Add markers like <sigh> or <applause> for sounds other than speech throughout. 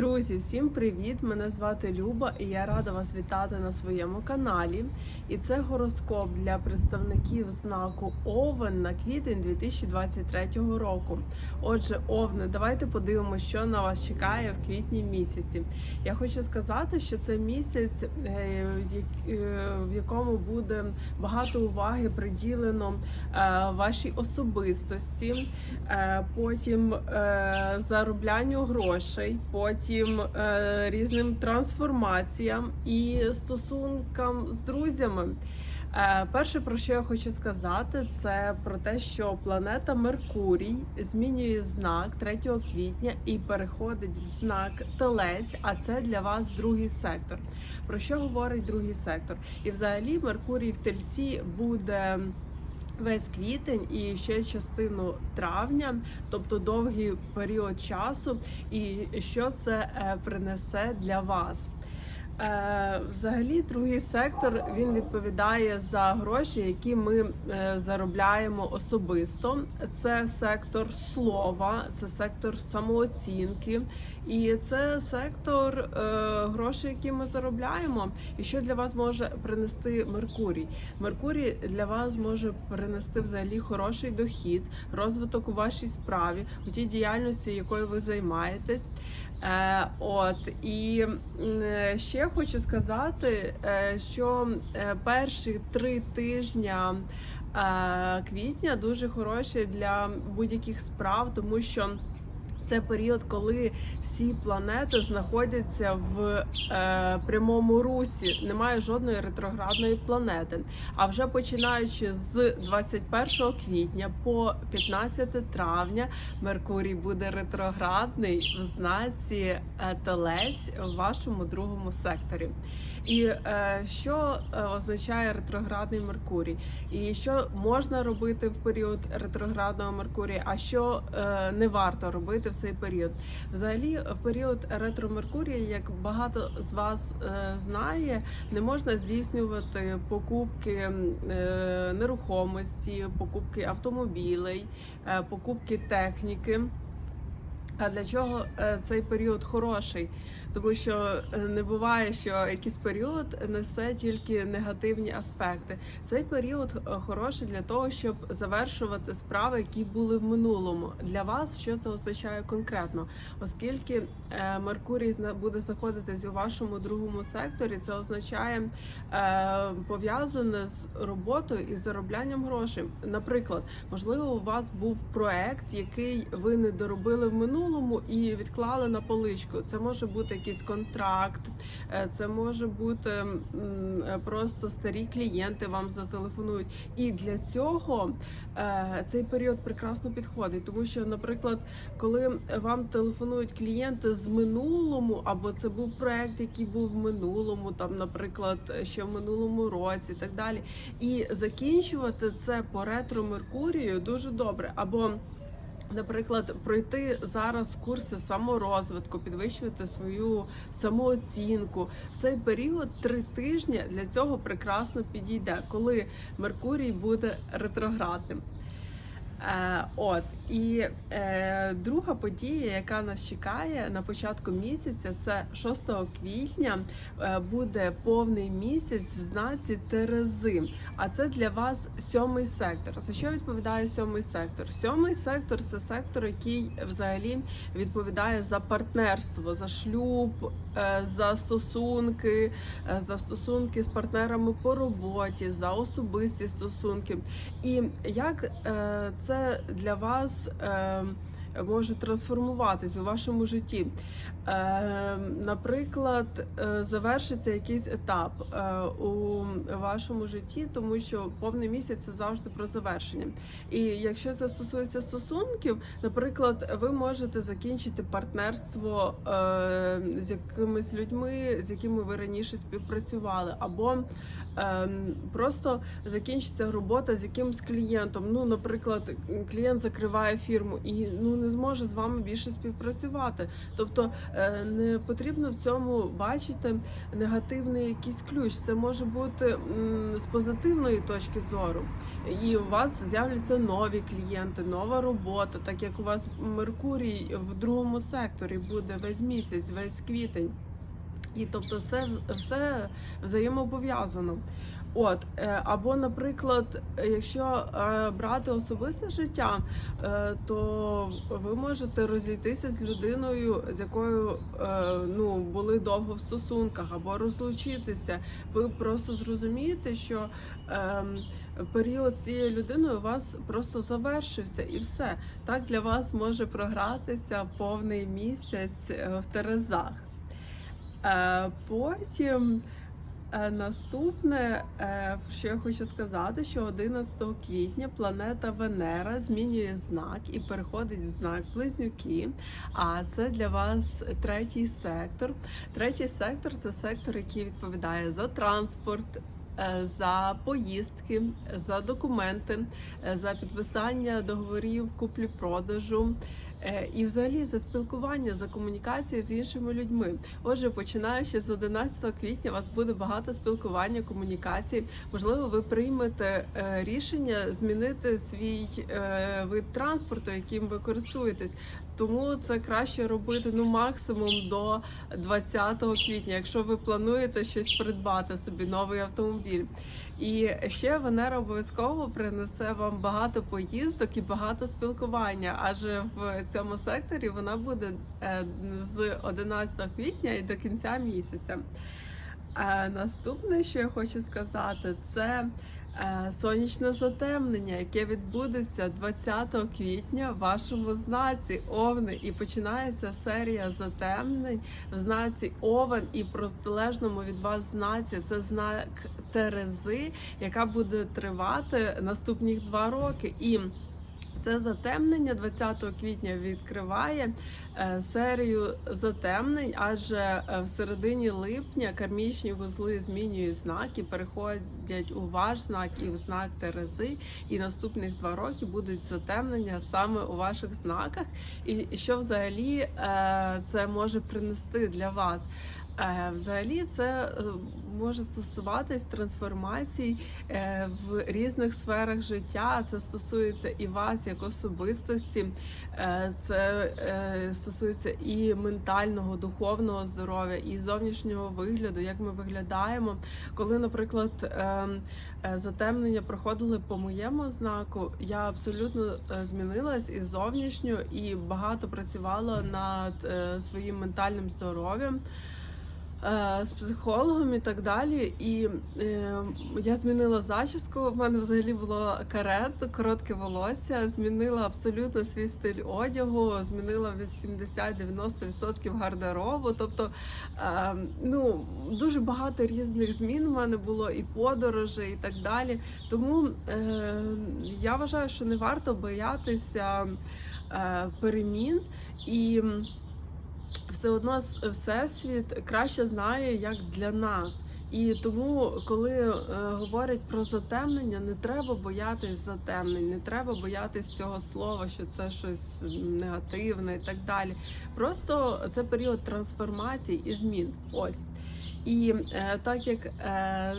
Друзі, всім привіт! Мене звати Люба і я рада вас вітати на своєму каналі. І це гороскоп для представників знаку Овен на квітень 2023 року. Отже, Овни, давайте подивимося, що на вас чекає в квітні місяці. Я хочу сказати, що це місяць, е, е, в якому буде багато уваги приділено е, вашій особистості, потім зароблянню грошей, потім е, різним трансформаціям і стосункам з друзями. Е, Перше, про що я хочу сказати, це про те, що планета Меркурій змінює знак 3 квітня і переходить в знак Телець, а це для вас другий сектор. Про що говорить другий сектор? І взагалі Меркурій в Тельці буде. Весь квітень і ще частину травня, тобто довгий період часу, і що це е, принесе для вас. Е, Взагалі, другий сектор він відповідає за гроші, які ми е, заробляємо особисто. Це сектор слова, це сектор самооцінки, і це сектор е, грошей, які ми заробляємо. І що для вас може принести Меркурій? Меркурій для вас може принести взагалі хороший дохід, розвиток у вашій справі, у тій діяльності, якою ви займаєтесь. Е, от і ще хочу сказати, е, що е, перші три тижня квітня дуже хороші для будь-яких справ, тому що. Це період, коли всі планети знаходяться в е, прямому русі. Немає жодної ретроградної планети. А вже починаючи з 21 квітня по 15 травня, Меркурій буде ретроградний в знаці е, Телець в вашому другому секторі. І е, що е, означає ретроградний Меркурій? І що можна робити в період ретроградного Меркурія, а що е, не варто робити в цей період? Взагалі, в період ретро Меркурія, як багато з вас е, знає, не можна здійснювати покупки е, нерухомості, покупки автомобілей, е, покупки техніки. А для чого е, цей період хороший? Тому що е, не буває, що якийсь період несе тільки негативні аспекти. Цей період е, хороший для того, щоб завершувати справи, які були в минулому. Для вас що це означає конкретно? Оскільки Меркурій буде знаходитись у вашому другому секторі, це означає пов'язане з роботою і зароблянням грошей. Наприклад, можливо, у вас був проект, який ви не доробили в минулому і відклали на поличку. Це може бути якийсь контракт, е, це може бути е, просто старі клієнти вам зателефонують. І для цього е, цей період прекрасно підходить, тому що, наприклад, коли вам телефонують клієнти з минулому, або це був проект, який був в минулому, там, наприклад, ще в минулому році, і так далі, і закінчувати це по ретро Меркурію дуже добре. Або Наприклад, пройти зараз курси саморозвитку, підвищувати свою самооцінку. Цей період три тижні для цього прекрасно підійде, коли Меркурій буде ретроградним. Е, от і е, друга подія, яка нас чекає на початку місяця, це 6 квітня е, буде повний місяць в знаці Терези. А це для вас сьомий сектор. За що відповідає сьомий сектор? Сьомий сектор це сектор, який взагалі відповідає за партнерство, за шлюб, е, за стосунки, за стосунки з партнерами по роботі, за особисті стосунки. І як е, це для вас е, може трансформуватись у вашому житті? Е, наприклад, е, завершиться якийсь етап е, у вашому житті, тому що повний місяць це завжди про завершення. І якщо це стосується стосунків, наприклад, ви можете закінчити партнерство з якимись людьми, з якими ви раніше співпрацювали, або просто закінчиться робота з якимсь клієнтом. Ну, наприклад, клієнт закриває фірму і ну не зможе з вами більше співпрацювати. Тобто е, не потрібно в цьому бачити негативний якийсь ключ. Це може бути з позитивної точки зору. І у вас з'являться нові клієнти, нова робота, так як у вас Меркурій в другому секторі буде весь місяць, весь квітень. І тобто це все взаємопов'язано. От е, або, наприклад, якщо е, брати особисте життя, е, то ви можете розійтися з людиною, з якою ну були довго в стосунках, або розлучитися. Ви просто зрозумієте, що ем, період з цією людиною у вас просто завершився, і все так для вас може програтися повний місяць в Терезах. Потім наступне, е, що я хочу сказати, що 11 квітня планета Венера змінює знак і переходить в знак Близнюки. А це для вас третій сектор. Третій сектор це сектор, який відповідає за транспорт. е, За поїздки, за документи, е, за підписання договорів куплі-продажу, Е, і взагалі за спілкування, за комунікацію з іншими людьми. Отже, починаючи з 11 квітня, у вас буде багато спілкування, комунікації. Можливо, ви приймете е, рішення змінити свій е, вид транспорту, яким ви користуєтесь. Тому це краще робити ну максимум до 20 квітня, якщо ви плануєте щось придбати собі новий автомобіль. І ще Венера обов'язково принесе вам багато поїздок і багато спілкування, адже в цьому секторі вона буде е, з 11 квітня і до кінця місяця. Наступне, що я хочу сказати, це е, сонячне затемнення, яке відбудеться 20 квітня в вашому знаці Овни. І починається серія затемнень в знаці Овен і протилежному від вас знаці. Це знак Терези, яка буде тривати наступних два роки. І це затемнення 20 квітня відкриває е, серію затемнень, адже е, в середині липня кармічні вузли змінюють знак і переходять у ваш знак і в знак Терези. І наступних два роки будуть затемнення саме у ваших знаках. І що взагалі е, це може принести для вас? Е, Взагалі, це е, може стосуватись трансформацій е, в різних сферах життя. Це стосується і вас як особистості, це стосується і ментального, духовного здоров'я, і зовнішнього вигляду, як ми виглядаємо. Коли, наприклад, е, е, затемнення проходили по моєму знаку, я абсолютно змінилась і зовнішньо, і багато працювала над своїм ментальним здоров'ям з психологом і так далі. І е, я змінила зачіску. В мене взагалі було карет, коротке волосся. Змінила абсолютно свій стиль одягу, змінила від 70-90% гардеробу. Тобто, е, ну дуже багато різних змін в мене було і подорожей, і так далі. Тому е, я вважаю, що не варто боятися е, перемін і все одно всесвіт краще знає, як для нас. І тому, коли е, говорять про затемнення, не треба боятись затемнень, не треба боятись цього слова, що це щось негативне і так далі. Просто це період трансформації і змін. Ось. І е, так як е,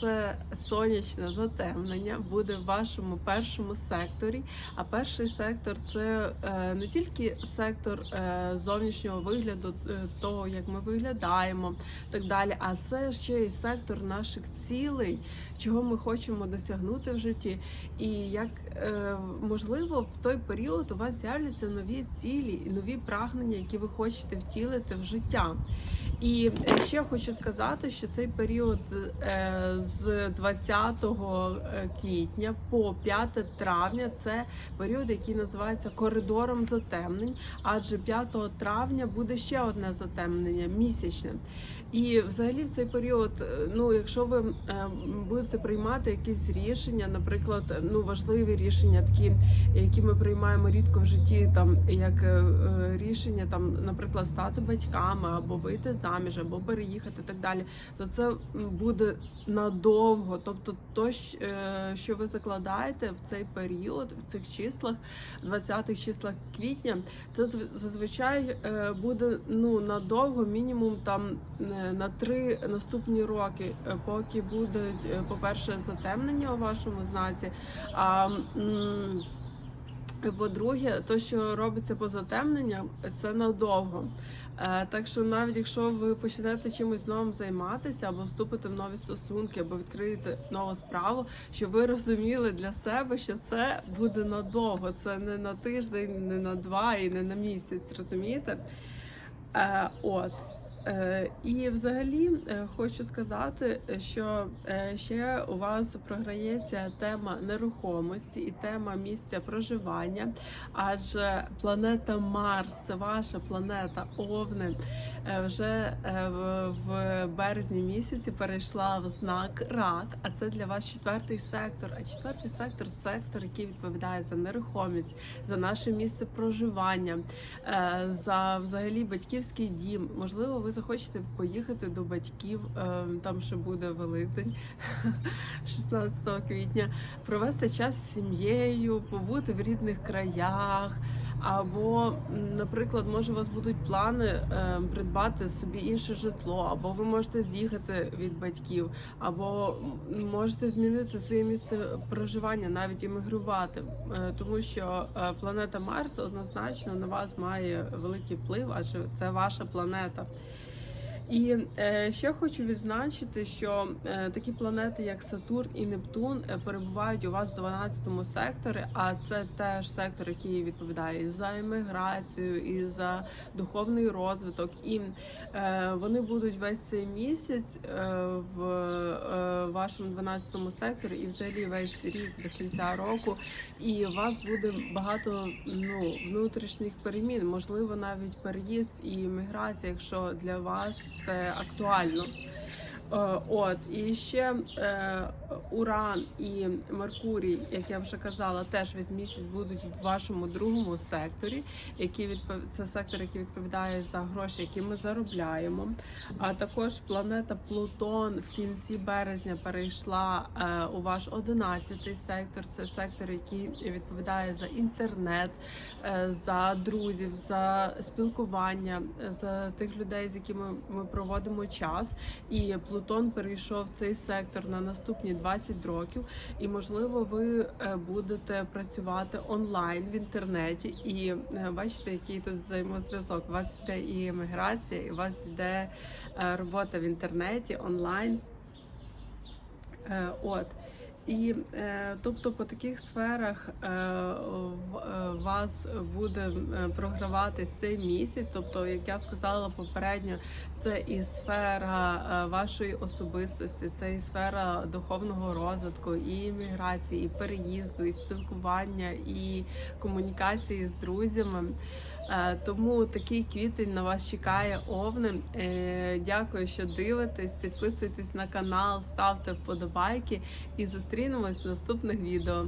це сонячне затемнення буде в вашому першому секторі, а перший сектор це е, не тільки сектор е, зовнішнього вигляду, е, того, як ми виглядаємо, так далі, а це ще й сектор наших цілей, чого ми хочемо досягнути в житті. І як е, можливо в той період у вас з'являться нові цілі і нові прагнення, які ви хочете втілити в життя. І ще хочу сказати, що цей період е, з 20 квітня по 5 травня це період, який називається коридором затемнень, адже 5 травня буде ще одне затемнення місячне. І взагалі в цей період, е, ну якщо ви е, будете приймати якісь рішення, наприклад, ну важливі рішення, такі, які ми приймаємо рідко в житті, там як е, е, рішення, там, наприклад, стати батьками або вийти заміж або переїхати так далі, то це буде надовго. Тобто, то, е, що ви закладаєте в цей період, в цих числах, 20-х числах квітня, це зв- зазвичай е, буде ну надовго, мінімум там е, на три наступні роки, поки будуть, е, по-перше, затемнення у вашому знаці. А по-друге, то, що робиться по затемненням, це надовго. Е, Так що навіть якщо ви почнете чимось новим займатися, або вступите в нові стосунки, або відкриєте нову справу, щоб ви розуміли для себе, що це буде надовго. Це не на тиждень, не на два і не на місяць. Розумієте? Е, От. Е, І взагалі е, хочу сказати, що е, ще у вас програється тема нерухомості і тема місця проживання, адже планета Марс, ваша планета Овни, вже е, в- березні місяці перейшла в знак рак, а це для вас четвертий сектор. А четвертий сектор сектор, який відповідає за нерухомість, за наше місце проживання, е, за взагалі батьківський дім. Можливо, ви захочете поїхати до батьків, е, там ще буде Великдень <laughs> 16 квітня, провести час з сім'єю, побути в рідних краях. Або, наприклад, може, у вас будуть плани е, придбати собі інше житло, або ви можете з'їхати від батьків, або можете змінити своє місце проживання, навіть іммігрувати, Е, тому що е, планета Марс однозначно на вас має великий вплив, адже це ваша планета. І е, ще хочу відзначити, що е, такі планети, як Сатурн і Нептун, е, перебувають у вас в 12 секторі, а це теж сектор, який відповідає за еміграцію, і за духовний розвиток. І вони будуть весь цей місяць в вашому 12 секторі, і взагалі весь рік до кінця року. І у вас буде багато ну внутрішніх перемін, можливо, навіть переїзд і міграція, якщо для вас це актуально. Е, От і ще е, Уран і Меркурій, як я вже казала, теж весь місяць будуть в вашому другому секторі, який відпов... це сектор, який відповідає за гроші, які ми заробляємо. А також планета Плутон в кінці березня перейшла е, у ваш 11 сектор. Це сектор, який відповідає за інтернет, е, за друзів, за спілкування, е, за тих людей, з якими ми проводимо час. І Плутон перейшов цей сектор на наступні 20 років. І можливо, ви е, будете працювати онлайн в інтернеті. І е, бачите, який тут взаємозв'язок. У вас йде і еміграція, і у вас йде е, робота в інтернеті онлайн. От. І е, тобто по таких сферах е, е, вас буде програватись цей місяць. Тобто, як я сказала попередньо, це і сфера вашої особистості, це і сфера духовного розвитку, і імміграції, і переїзду, і спілкування, і комунікації з друзями. Е, Тому такий квітень на вас чекає овни. Е, Дякую, що дивитесь. Підписуйтесь на канал, ставте вподобайки і зустрінемось в наступних відео.